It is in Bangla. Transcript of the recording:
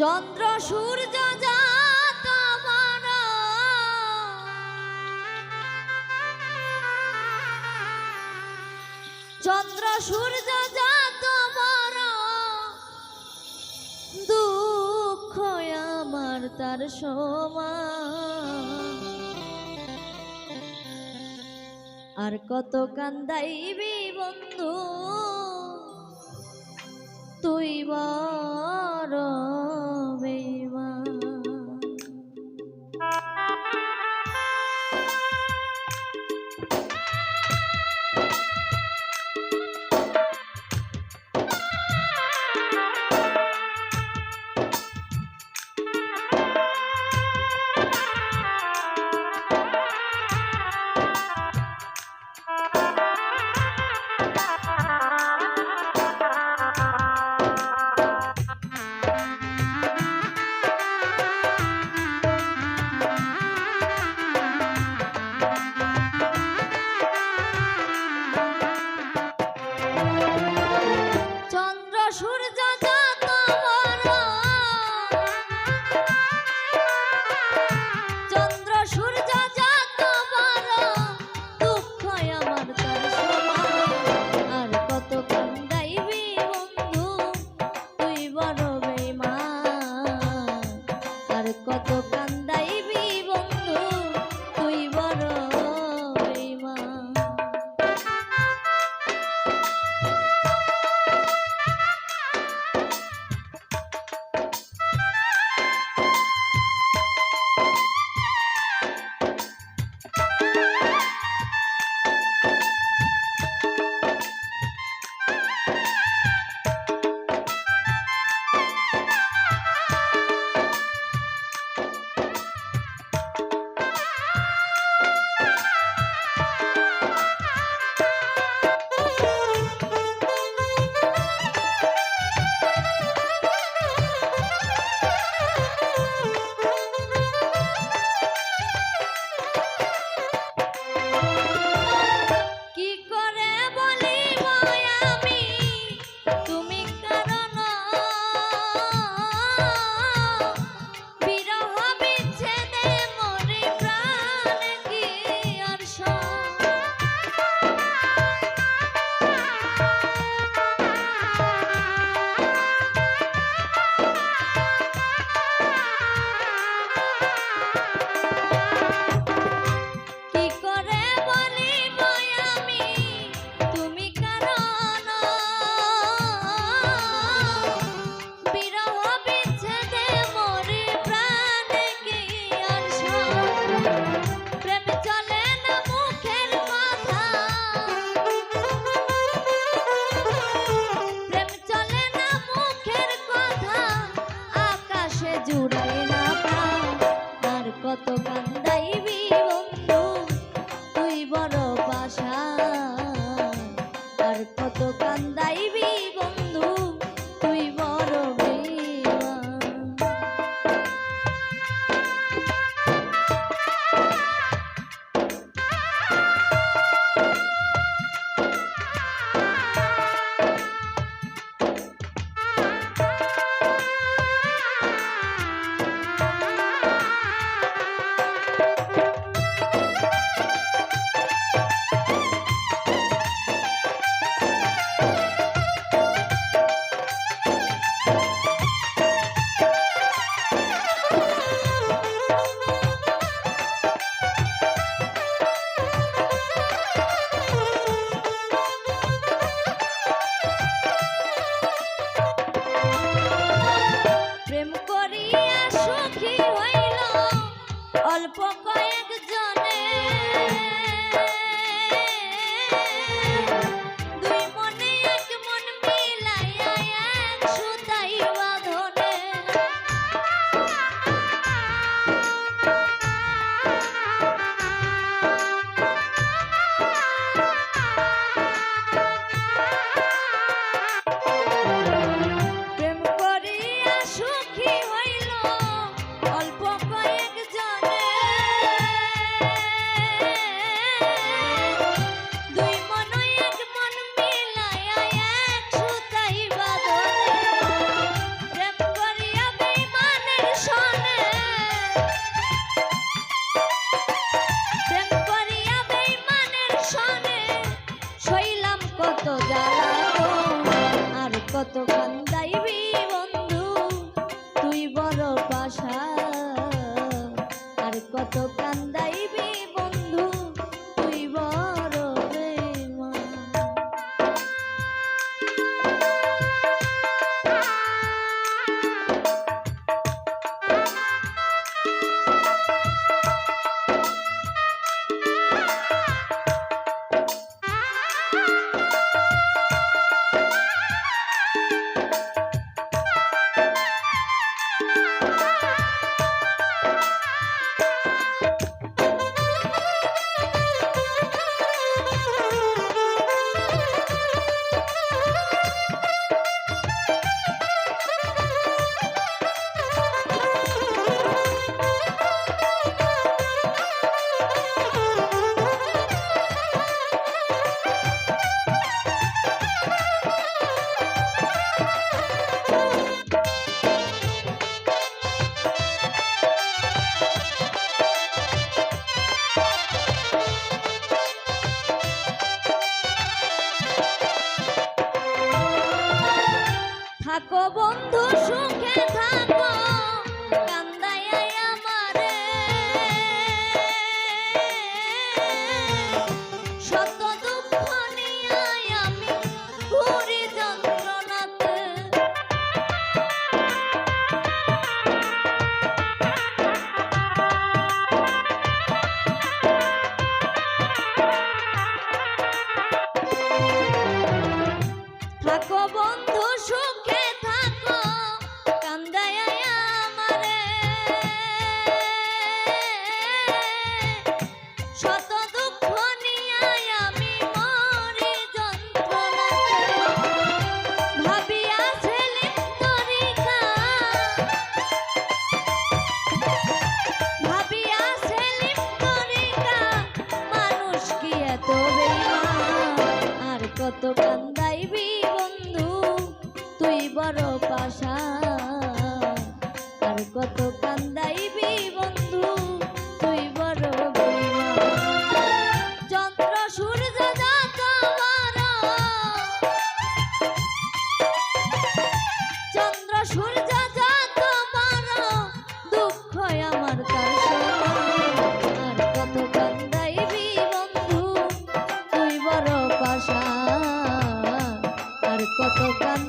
চন্দ্র সূর্য চন্দ্র সূর্য জাত দুঃখ আমার তার সমা। আর কত কান্দাইবি বন্ধু, তুই বড় কত কান্দাইবে? poco. কত কান্দা Cầu